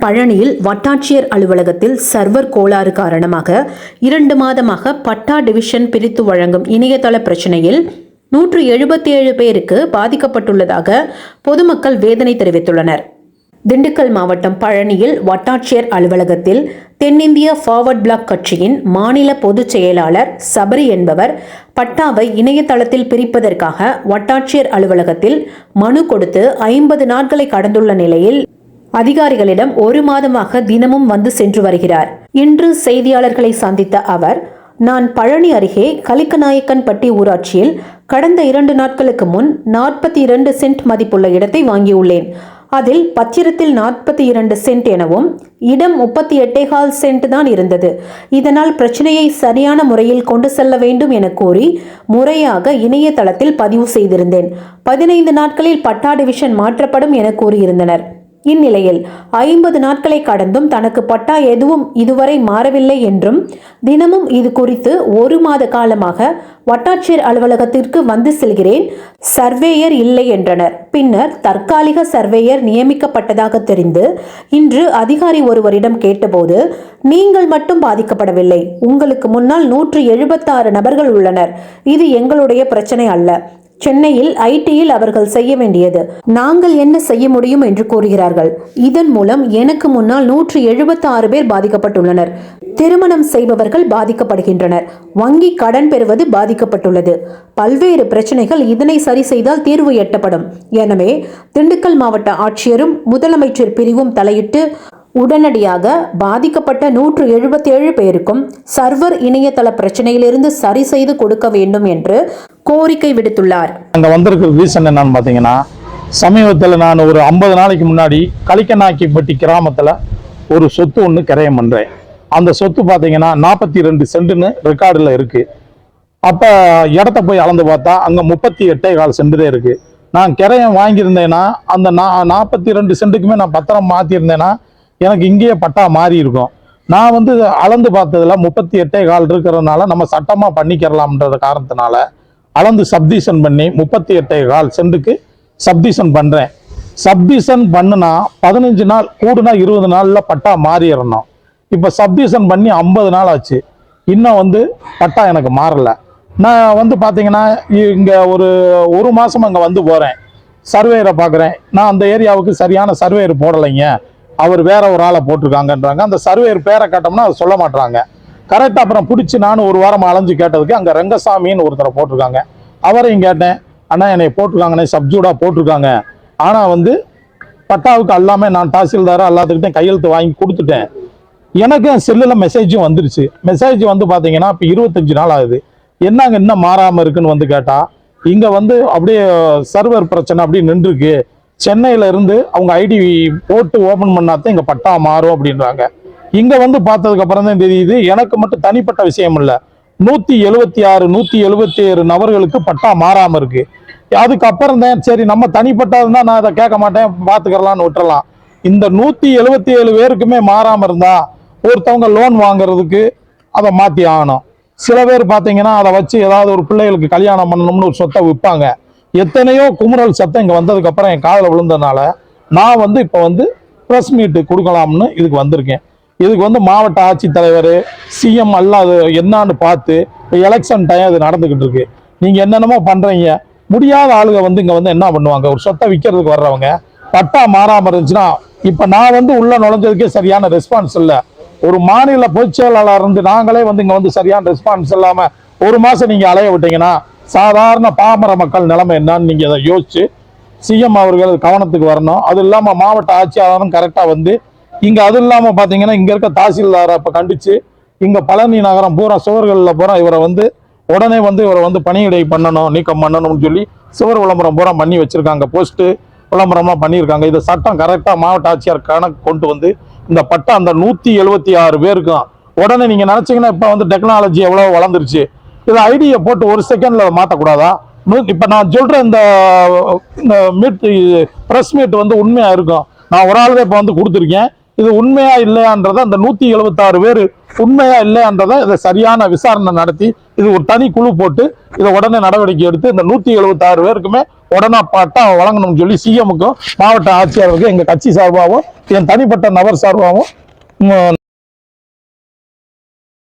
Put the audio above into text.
பழனியில் வட்டாட்சியர் அலுவலகத்தில் சர்வர் கோளாறு காரணமாக இரண்டு மாதமாக பட்டா டிவிஷன் பிரித்து வழங்கும் இணையதள பிரச்சனையில் நூற்று எழுபத்தி ஏழு பேருக்கு பாதிக்கப்பட்டுள்ளதாக பொதுமக்கள் வேதனை தெரிவித்துள்ளனர். திண்டுக்கல் மாவட்டம் பழனியில் வட்டாட்சியர் அலுவலகத்தில் தென்னிந்திய ஃபார்வர்ட் பிளாக் கட்சியின் மாநில பொதுச் செயலாளர் சபரி என்பவர் பட்டாவை இணையதளத்தில் பிரிப்பதற்காக வட்டாட்சியர் அலுவலகத்தில் மனு கொடுத்து ஐம்பது நாட்களை கடந்துள்ள நிலையில் அதிகாரிகளிடம் ஒரு மாதமாக தினமும் வந்து சென்று வருகிறார். இன்று செய்தியாளர்களை சந்தித்த அவர் நான் பழனி அருகே கலிக்கநாயக்கன்பட்டி ஊராட்சியில் கடந்த இரண்டு நாட்களுக்கு முன் நாற்பத்தி இரண்டு சென்ட் மதிப்புள்ள இடத்தை வாங்கியுள்ளேன். அதில் பத்திரத்தில் நாற்பத்தி இரண்டு சென்ட் எனவும் இடம் முப்பத்தி எட்டேகால் சென்ட் தான் இருந்தது. இதனால் பிரச்சனையை சரியான முறையில் கொண்டு செல்ல வேண்டும் என கூறி முறையாக இணையதளத்தில் பதிவு செய்திருந்தேன். பதினைந்து நாட்களில் பட்டா டிவிஷன் மாற்றப்படும் என கூறியிருந்தனர். இந்நிலையில் ஐம்பது நாட்களை கடந்தும் தனக்கு பட்டா எதுவும் இதுவரை மாறவில்லை என்றும் தினமும் இது குறித்து ஒரு மாத காலமாக வட்டாட்சியர் அலுவலகத்திற்கு வந்து செல்கிறேன் சர்வேயர் இல்லை என்றனர். பின்னர் தற்காலிக சர்வேயர் நியமிக்கப்பட்டதாக தெரிந்து இன்று அதிகாரி ஒருவரிடம் கேட்டபோது நீங்கள் மட்டும் பாதிக்கப்படவில்லை. உங்களுக்கு முன்னால் நூற்று எழுபத்தாறு நபர்கள் உள்ளனர். இது எங்களுடைய பிரச்சனை அல்ல. சென்னையில் ஐடியில் அவர்கள் செய்ய வேண்டியது. நாங்கள் என்ன செய்ய முடியும்? என்று கூறுகிறார்கள். இதன் மூலம் எனக்கு முன்னால் நூற்று எழுபத்தி ஆறு பேர் பாதிக்கப்பட்டுள்ளனர். திருமணம் செய்பவர்கள் பாதிக்கப்படுகின்றனர். வங்கி கடன் பெறுவது பாதிக்கப்பட்டுள்ளது. பல்வேறு பிரச்சனைகள் இதனை சரி செய்தால் தீர்வு எட்டப்படும். எனவே திண்டுக்கல் மாவட்ட ஆட்சியரும் முதலமைச்சர் பிரிவும் தலையிட்டு உடனடியாக பாதிக்கப்பட்ட நூற்று எழுபத்தேழு பேருக்கும் சர்வர் இணையதள பிரச்சனையிலிருந்து சரி செய்து கொடுக்க வேண்டும் என்று கோரிக்கை விடுத்துள்ளார். அங்கே வந்திருக்கிற ரீசன் என்னன்னு பார்த்தீங்கன்னா சமீபத்தில் நான் ஒரு ஐம்பது நாளைக்கு முன்னாடி கலிக்கநாக்கிப்பட்டி கிராமத்தில் ஒரு சொத்து ஒன்று கிரயம் பண்ணுறேன் அந்த சொத்து பார்த்தீங்கன்னா நாற்பத்தி ரெண்டு சென்ட்டுன்னு ரெக்கார்டில் இருக்குது அப்போ இடத்த போய் அளந்து பார்த்தா அங்கே முப்பத்தி எட்டே கால் சென்ட் இருக்குது நான் கிரயம் வாங்கியிருந்தேன்னா அந்த நா நாற்பத்தி ரெண்டு சென்ட்டுக்குமே நான் பத்திரம் மாற்றிருந்தேன்னா எனக்கு இங்கேயே பட்டா மாறி இருக்கும். நான் வந்து அளந்து பார்த்ததுல முப்பத்தி எட்டே கால் இருக்கிறதுனால நம்ம சட்டமாக பண்ணிக்கிறலாம்ன்ற காரணத்தினால அளந்து சப்டிஷன் பண்ணி முப்பத்தி எட்டே கால் சென்ட்டுக்கு சப்டிஷன் பண்ணுறேன் சப்டிஷன் பண்ணுனா பதினஞ்சு நாள் கூடுனா இருபது நாளில் பட்டா மாறிடணும். இப்போ சப்டிஷன் பண்ணி ஐம்பது நாள் ஆச்சு. இன்னும் வந்து பட்டா எனக்கு மாறலை. நான் வந்து பார்த்தீங்கன்னா இங்கே ஒரு ஒரு மாதம் அங்கே வந்து போகிறேன் சர்வேயரை பார்க்குறேன் நான் அந்த ஏரியாவுக்கு சரியான சர்வேயர் போடலைங்க. அவர் வேற ஒரு ஆளை போட்டிருக்காங்கன்றாங்க. அந்த சர்வேயர் பேரை கேட்டோம்னா அதை சொல்ல மாட்டாங்க கரெக்டாக அப்புறம் பிடிச்சி நானும் ஒரு வாரம் அலைஞ்சு கேட்டதுக்கு அங்கே ரங்கசாமின்னு ஒருத்தரை போட்டிருக்காங்க. அவரையும் கேட்டேன். அண்ணா என்னை போட்டிருக்காங்கண்ணே சப்ஜூடாக போட்டிருக்காங்க. ஆனால் வந்து பட்டாவுக்கு எல்லாமே நான் தாசில்தாராக எல்லாத்துக்கிட்டையும் கையெழுத்து வாங்கி கொடுத்துட்டேன். எனக்கு செல்லில் மெசேஜும் வந்துருச்சு. மெசேஜ் வந்து பார்த்தீங்கன்னா இப்போ இருபத்தஞ்சு நாள் ஆகுது. என்னங்க இன்னும் மாறாமல் இருக்குன்னு வந்து கேட்டால் இங்கே வந்து அப்படியே சர்வர் பிரச்சனை அப்படியே நின்றுருக்கு. சென்னையில இருந்து அவங்க ஐடி போட்டு ஓபன் பண்ணாதான் இங்க பட்டா மாறும் அப்படின்றாங்க. இங்கே வந்து பார்த்ததுக்கு அப்புறம் தான் தெரியுது எனக்கு மட்டும் தனிப்பட்ட விஷயம் இல்லை. நூற்றி எழுபத்தி ஆறு நூற்றி எழுபத்தி ஏழு நபர்களுக்கு பட்டா மாறாமல் இருக்கு. அதுக்கப்புறம் தான் சரி நம்ம தனிப்பட்டதுன்னா நான் அதை கேட்க மாட்டேன் பாத்துக்கலாம்னு விட்டுறலாம். இந்த நூற்றி எழுபத்தி ஏழு பேருக்குமே மாறாமல் இருந்தா ஒருத்தவங்க லோன் வாங்குறதுக்கு அதை மாற்றி ஆகணும். சில பேர் பார்த்தீங்கன்னா அதை வச்சு ஏதாவது ஒரு பிள்ளைகளுக்கு கல்யாணம் பண்ணணும்னு ஒரு சொத்தை விற்பாங்க. எத்தனையோ குமுறல் சத்தம் இங்கே வந்ததுக்கப்புறம் என் காதில் விழுந்ததுனால நான் வந்து இப்போ வந்து ப்ரெஸ் மீட்டு கொடுக்கலாம்னு இதுக்கு வந்திருக்கேன். இதுக்கு வந்து மாவட்ட ஆட்சித்தலைவர் சிஎம் எல்லாம் அது என்னான்னு பார்த்து இப்போ எலெக்ஷன் டைம் அது நடந்துக்கிட்டு இருக்கு. நீங்கள் என்னென்னமோ பண்ணுறீங்க முடியாத ஆளுங்க வந்து இங்கே வந்து என்ன பண்ணுவாங்க? ஒரு சொத்தை விற்கிறதுக்கு வர்றவங்க. பட்டா மாறாமல் இருந்துச்சுன்னா இப்போ நான் வந்து உள்ளே நுழைஞ்சதுக்கே சரியான ரெஸ்பான்ஸ் இல்லை. ஒரு மாநில பொதுச் செயலாளர் இருந்து நாங்களே வந்து இங்கே வந்து சரியான ரெஸ்பான்ஸ் இல்லாமல் ஒரு மாதம் நீங்கள் அலைய விட்டீங்கன்னா சாதாரண பாமர மக்கள் நிலைமை என்னன்னு நீங்கள் அதை யோசிச்சு சிஎம் அவர்கள் கவனத்துக்கு வரணும். அது இல்லாமல் மாவட்ட ஆட்சியாளரும் கரெக்டாக வந்து இங்கே அதுவும் இல்லாமல் பார்த்தீங்கன்னா இங்கே இருக்க தாசில்தாரை இப்போ கண்டித்து இங்கே பழனி நகரம் பூரா சுவர்களில் பூரா இவரை வந்து உடனே வந்து இவரை வந்து பணியிடை பண்ணணும் நீக்கம் பண்ணணும்னு சொல்லி சுவர் விளம்பரம் பூரா பண்ணி வச்சுருக்காங்க. போஸ்ட்டு விளம்பரம்லாம் பண்ணியிருக்காங்க. இது சட்டம் கரெக்டாக மாவட்ட ஆட்சியர் கணக்கு கொண்டு வந்து இந்த பட்டம் அந்த நூற்றி எழுபத்தி ஆறு பேருக்கும் உடனே நீங்கள் நினச்சிங்கன்னா இப்போ வந்து டெக்னாலஜி எவ்வளோ வளர்ந்துருச்சு. இதை ஐடியை போட்டு ஒரு செகண்ட்ல மாற்றக்கூடாதா இப்போ நான் சொல்கிற இந்த இந்த மீட் ப்ரெஸ் மீட் வந்து உண்மையாக இருக்கும். நான் ஒரு ஆள் இப்போ வந்து கொடுத்துருக்கேன். இது உண்மையா இல்லையான்றதை அந்த நூத்தி எழுபத்தாறு பேர் உண்மையா இல்லையான்றதை இதை சரியான விசாரணை நடத்தி இது ஒரு தனி குழு போட்டு இதை உடனே நடவடிக்கை எடுத்து இந்த நூத்தி எழுபத்தாறு பேருக்குமே உடனே பட்டா வழங்கணும்னு சொல்லி சிஎமுக்கும் மாவட்ட ஆட்சியாளருக்கும் எங்க கட்சி சார்பாகவும் என் தனிப்பட்ட நபர் சார்பாகவும்